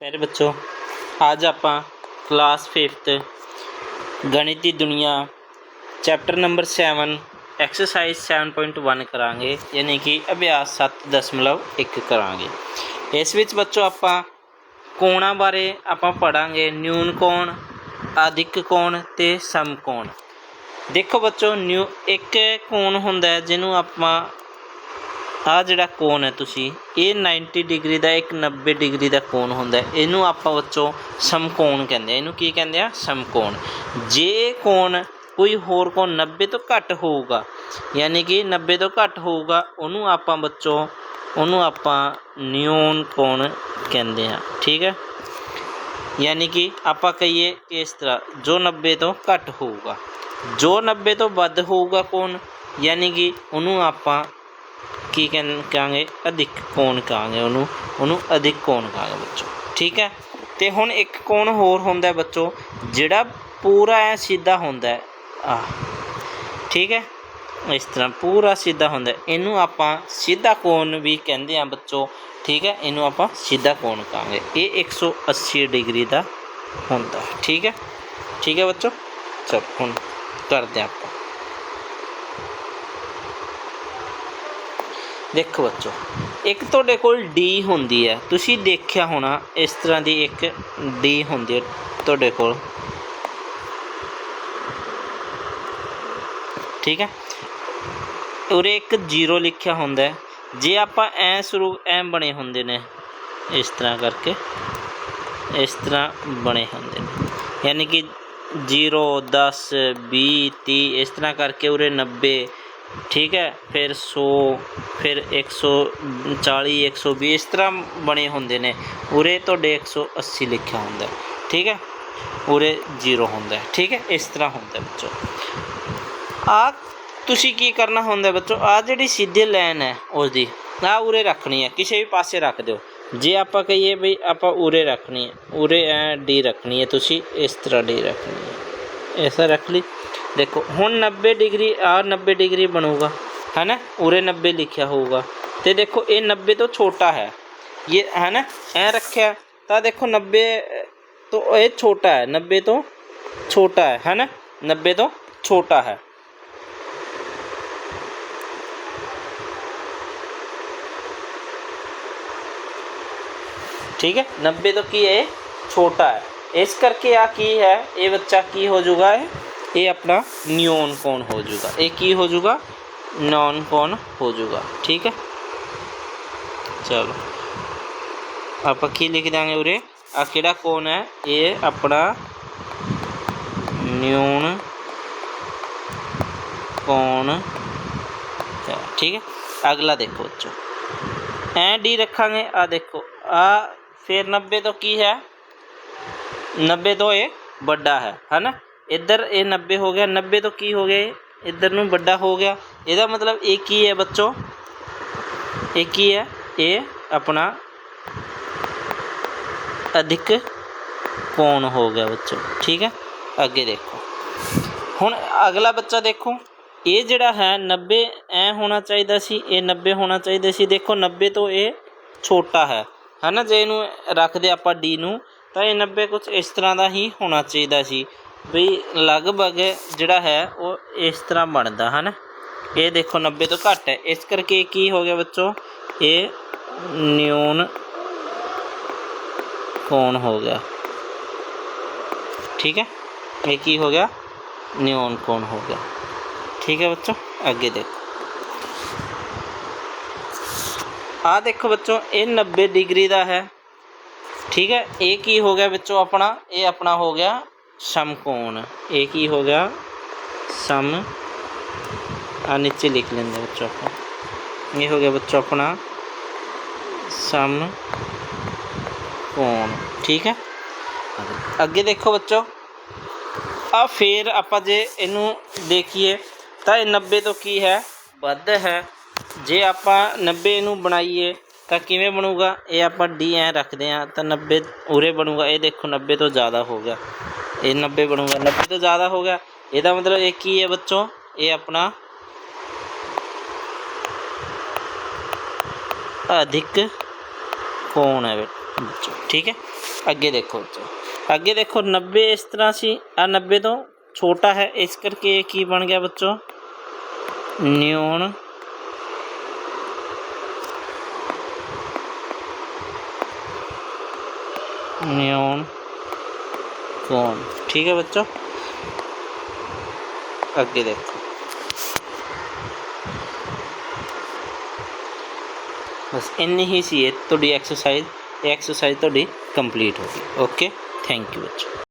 ਪਿਆਰੇ ਬੱਚੋ, ਅੱਜ ਆਪਾਂ ਕਲਾਸ 5th ਗਣਿਤ ਦੀ ਦੁਨੀਆ ਚੈਪਟਰ ਨੰਬਰ 7 ਐਕਸਰਸਾਈਜ਼ 7.1 ਕਰਾਂਗੇ, ਯਾਨੀ ਕਿ ਅਭਿਆਸ 7.1 ਕਰਾਂਗੇ। ਇਸ ਵਿੱਚ ਬੱਚੋ ਆਪਾਂ ਕੋਣਾਂ ਬਾਰੇ ਆਪਾਂ ਪੜਾਂਗੇ ਨਿਊਨ ਕੋਣ, ਆਦਿਕ ਕੋਣ ਤੇ ਸਮਕੋਣ ਦੇਖੋ ਬੱਚੋ ਨਿਊ ਇੱਕ ਕੋਣ ਹੁੰਦਾ ਜਿਹਨੂੰ ਆਪਾਂ ਆ ਜਿਹੜਾ ਕੋਣ ਹੈ ਤੁਸੀਂ, ਇਹ 90 ਡਿਗਰੀ ਦਾ, ਇੱਕ 90 ਡਿਗਰੀ ਦਾ ਕੋਣ ਹੁੰਦਾ ਇਹਨੂੰ ਆਪਾਂ ਬੱਚੋ ਸਮਕੋਣ ਕਹਿੰਦੇ ਆ। ਇਹਨੂੰ ਕੀ ਕਹਿੰਦੇ ਆ? ਸਮਕੋਣ। ਜੇ ਕੋਣ ਕੋਈ ਹੋਰ ਕੋਣ 90 ਤੋਂ ਘੱਟ ਹੋਊਗਾ, ਯਾਨੀ ਕਿ 90 ਤੋਂ ਘੱਟ ਹੋਊਗਾ, ਉਹਨੂੰ ਆਪਾਂ ਬੱਚੋ ਉਹਨੂੰ ਆਪਾਂ ਨਿਊਨ ਕੋਣ ਕਹਿੰਦੇ ਆ। ਠੀਕ ਹੈ? ਯਾਨੀ ਕਿ ਆਪਾਂ ਕਹੀਏ ਇਸ ਤਰ੍ਹਾਂ, ਜੋ 90 ਤੋਂ ਘੱਟ ਹੋਊਗਾ। ਜੋ 90 ਤੋਂ ਵੱਧ ਹੋਊਗਾ ਕੋਣ ਯਾਨੀ ਕਿ ਉਹਨੂੰ ਆਪਾਂ ਕੀ ਕਹਿੰ- ਕਹਾਂਗੇ? ਅਧਿਕ ਕੋਣ ਕਹਾਂਗੇ ਉਹਨੂੰ? ਉਹਨੂੰ ਅਧਿਕ ਕੋਣ ਕਹਾਂਗੇ ਬੱਚੋ। ਠੀਕ ਹੈ? ਤੇ ਹੁਣ ਇੱਕ ਕੋਣ ਹੋਰ ਹੁੰਦਾ ਬੱਚੋ, ਜਿਹੜਾ ਪੂਰਾ ਐ ਸਿੱਧਾ ਹੁੰਦਾ ਹੈ। ਆ ਠੀਕ ਹੈ? ਇਸ ਤਰ੍ਹਾਂ ਪੂਰਾ ਸਿੱਧਾ ਹੁੰਦਾ ਇਹਨੂੰ ਆਪਾਂ ਸਿੱਧਾ ਕੋਣ ਵੀ ਕਹਿੰਦੇ ਆ ਬੱਚੋ। ਠੀਕ ਹੈ? ਇਹਨੂੰ ਆਪਾਂ ਸਿੱਧਾ ਕੋਣ ਕਹਾਂਗੇ। ਇਹ 180 ਡਿਗਰੀ ਦਾ ਹੁੰਦਾ ਠੀਕ ਹੈ? ਠੀਕ ਹੈ ਬੱਚੋ? ਚਲ, ਹੁਣ ਕਰਦੇ ਹਾਂ ਆਪਾਂ। ਦੇਖੋ ਬੱਚੋ, ਇੱਕ ਤੁਹਾਡੇ ਕੋਲ ਡੀ ਹੁੰਦੀ ਹੈ। ਤੁਸੀਂ ਦੇਖਿਆ ਹੋਣਾ, ਇਸ ਤਰ੍ਹਾਂ ਦੀ ਇੱਕ ਡੀ ਹੁੰਦੀ ਹੈ ਤੁਹਾਡੇ ਕੋਲ। ਠੀਕ ਹੈ? ਉਰੇ ਇੱਕ ਜੀਰੋ ਲਿਖਿਆ ਹੁੰਦਾ ਜੇ ਆਪਾਂ ਐ ਸ਼ੁਰੂ, ਐ ਬਣੇ ਹੁੰਦੇ ਨੇ, ਇਸ ਤਰ੍ਹਾਂ ਕਰਕੇ, ਇਸ ਤਰ੍ਹਾਂ ਬਣੇ ਹੁੰਦੇ ਨੇ। ਯਾਨੀ ਕਿ 0 10 20 30 ਇਸ ਤਰ੍ਹਾਂ ਕਰਕੇ ਉਰੇ 90 ਠੀਕ ਹੈ, ਫਿਰ 100 ਫਿਰ 140 120 ਇਸ ਤਰ੍ਹਾਂ ਬਣੇ ਹੁੰਦੇ ਨੇ। ਉਰੇ ਤੁਹਾਡੇ 180 ਲਿਖਿਆ ਹੁੰਦਾ ਠੀਕ ਹੈ? ਉਰੇ 0 ਹੁੰਦਾ ਠੀਕ ਹੈ? ਇਸ ਤਰ੍ਹਾਂ ਹੁੰਦਾ ਬੱਚੋ। ਆ ਤੁਸੀਂ ਕੀ ਕਰਨਾ ਹੁੰਦਾ ਬੱਚੋ? ਆ ਜਿਹੜੀ ਸਿੱਧੀ ਲਾਈਨ ਹੈ ਉਸਦੀ, ਆ ਉਰੇ ਰੱਖਣੀ ਹੈ, ਕਿਸੇ ਵੀ ਪਾਸੇ ਰੱਖ ਦਿਓ। ਜੇ ਆਪਾਂ ਕਹੀਏ ਵੀ ਆਪਾਂ ਉਰੇ ਰੱਖਣੀ ਹੈ, ਉਰੇ ਐ ਡੀ ਰੱਖਣੀ ਹੈ, ਤੁਸੀਂ ਇਸ ਤਰ੍ਹਾਂ ਡੀ ਰੱਖਣੀ ਹੈ। ਐਸਾ ਰੱਖ ਲਈ। ਦੇਖੋ ਹੁਣ 90 ਡਿਗਰੀ ਆ 90 ਡਿਗਰੀ ਬਣੂਗਾ ਹੈ ਨਾ ਉਰੇ 90 ਲਿਖਿਆ ਹੋਊਗਾ ਤੇ ਦੇਖੋ ਇਹ 90 ਤੋਂ ਛੋਟਾ ਹੈ ਇਹ ਹੈ ਨਾ ਐ ਰੱਖਿਆ ਤਾਂ ਦੇਖੋ 90 ਤੋਂ ਇਹ ਛੋਟਾ ਹੈ 90 ਤੋਂ ਛੋਟਾ ਹੈ ਹੈ ਨਾ 90 ਤੋਂ ਛੋਟਾ ਹੈ ਠੀਕ ਹੈ 90 ਤੋਂ ਕੀ ਹੈ ਇਹ ਛੋਟਾ ਹੈ ਇਸ ਕਰਕੇ ਆ ਕੀ ਹੈ ਇਹ ਬੱਚਾ ਕੀ ਹੋ ਜਾਊਗਾ ਇਹ ਇਹ ਆਪਣਾ ਨਿਊਨ ਕੋਣ ਹੋ ਜਾਊਗਾ ਇਹ ਕੀ ਹੋ ਜਾਊਗਾ ਨੌਨ ਕੋਣ ਹੋ ਜਾਊਗਾ ਠੀਕ ਹੈ ਚਲੋ ਆਪਾਂ ਕੀ ਲਿਖ ਦਾਂਗੇ ਉਰੇ ਆ ਕਿਹੜਾ ਕੋਣ ਹੈ ਇਹ ਆਪਣਾ ਨਿਊਨ ਕੋਣ ਹੈ ਠੀਕ ਹੈ ਅਗਲਾ ਦੇਖੋ ਬੱਚੋ ਐ ਡੀ ਰੱਖਾਂਗੇ ਆ ਦੇਖੋ ਆ ਫਿਰ 90 ਤੋਂ ਕੀ ਹੈ 90 ਤੋਂ ਇਹ ਵੱਡਾ ਹੈ ਹੈਨਾ ਇੱਧਰ ਇਹ 90 ਹੋ ਗਿਆ 90 ਤੋਂ ਕੀ ਹੋ ਗਿਆ ਇਹ? ਇੱਧਰ ਨੂੰ ਵੱਡਾ ਹੋ ਗਿਆ। ਇਹਦਾ ਮਤਲਬ ਇਹ ਕੀ ਹੈ ਬੱਚੋ? ਇਹ ਕੀ ਹੈ? ਇਹ ਆਪਣਾ ਅਧਿਕ ਕੋਣ ਹੋ ਗਿਆ ਬੱਚੋ। ਠੀਕ ਹੈ? ਅੱਗੇ ਦੇਖੋ। ਹੁਣ ਅਗਲਾ ਬੱਚਾ ਦੇਖੋ। ਇਹ ਜਿਹੜਾ ਹੈ 90 ਐ ਹੋਣਾ ਚਾਹੀਦਾ ਸੀ, ਇਹ 90 ਹੋਣਾ ਚਾਹੀਦਾ ਸੀ। ਦੇਖੋ 90 ਤੋਂ ਇਹ ਛੋਟਾ ਹੈ। ਹਨਾ, ਜੇ ਇਹਨੂੰ ਰੱਖਦੇ ਆਪਾਂ D ਨੂੰ, ਤਾਂ ਇਹ 90 ਕੁਝ ਇਸ ਤਰ੍ਹਾਂ ਦਾ ਹੀ ਹੋਣਾ ਚਾਹੀਦਾ ਸੀ। ਵੀ ਲਗਭਗ ਜਿਹੜਾ ਹੈ ਉਹ ਇਸ ਤਰ੍ਹਾਂ ਬਣਦਾ, ਹਨਾ? ਇਹ ਦੇਖੋ 90 ਤੋਂ ਘੱਟ ਹੈ। ਇਸ ਕਰਕੇ ਕੀ ਹੋ ਗਿਆ ਬੱਚੋ? ਇਹ ਨਿਊਨ ਕੋਣ ਹੋ ਗਿਆ। ਠੀਕ ਹੈ? ਇਹ ਕੀ ਹੋ ਗਿਆ? ਨਿਊਨ ਕੋਣ ਹੋ ਗਿਆ। ਠੀਕ ਹੈ ਬੱਚੋ? ਅੱਗੇ ਦੇਖੋ। ਆ ਦੇਖੋ ਬੱਚੋ, ਇਹ 90 ਡਿਗਰੀ ਦਾ ਹੈ। ਠੀਕ ਹੈ? ਇਹ ਕੀ ਹੋ ਗਿਆ ਵਿੱਚੋਂ ਆਪਣਾ? ਇਹ ਆਪਣਾ ਹੋ ਗਿਆ ਸਮਕੋਣ ਇਹ ਕੀ ਹੋ ਗਿਆ? ਸਮ। ਆ ਨੀਚੇ ਲਿਖ ਲੈਂਦੇ ਬੱਚੋ ਆਪਾਂ। ਇਹ ਹੋ ਗਿਆ ਬੱਚੋ ਆਪਣਾ ਸਮ ਕੋਣ। ਠੀਕ ਹੈ? ਅੱਗੇ ਦੇਖੋ ਬੱਚੋ। ਆ ਫੇਰ ਆਪਾਂ ਜੇ ਇਹਨੂੰ ਦੇਖੀਏ, ਤਾਂ ਇਹ 90 ਤੋਂ ਕੀ ਹੈ? ਵੱਧ ਹੈ। ਜੇ ਆਪਾਂ 90 ਨੂੰ ਬਣਾਈਏ, ਤਾਂ ਕਿਵੇਂ ਬਣੂਗਾ? ਇਹ ਆਪਾਂ ਡੀ ਐ ਰੱਖਦੇ ਆ ਤਾਂ 90 ਉਰੇ ਬਣੂਗਾ। ਇਹ ਦੇਖੋ 90 ਤੋਂ ਜ਼ਿਆਦਾ ਹੋ ਗਿਆ। ਇਹ 90 ਬਣੂਗਾ 90 ਤੋਂ ਜ਼ਿਆਦਾ ਹੋ ਗਿਆ ਇਹਦਾ ਮਤਲਬ ਇਹ ਕੀ ਹੈ ਬੱਚੋ ਇਹ ਆਪਣਾ ਅਧਿਕ ਕੋਣ ਹੈ ਬੱਚੋ ਠੀਕ ਹੈ ਅੱਗੇ ਦੇਖੋ ਬੱਚੋ ਅੱਗੇ ਦੇਖੋ 90 ਇਸ ਤਰ੍ਹਾਂ ਸੀ ਆ 90 ਤੋਂ ਛੋਟਾ ਹੈ ਇਸ ਕਰਕੇ ਇਹ ਕੀ ਬਣ ਗਿਆ ਬੱਚੋ ਨਿਊਨ ਨਿਊਨ ਕੋਨ ਠੀਕ ਹੈ ਬੱਚੋ ਅੱਗੇ ਦੇਖੋ ਬਸ ਇੰਨੀ ਹੀ ਸੀ ਇਹ ਤੁਹਾਡੀ ਐਕਸਰਸਾਈਜ਼ ਇਹ ਐਕਸਰਸਾਈਜ਼ ਤੁਹਾਡੀ ਕੰਪਲੀਟ ਹੋ ਗਈ ਓਕੇ ਥੈਂਕ ਯੂ ਬੱਚੋ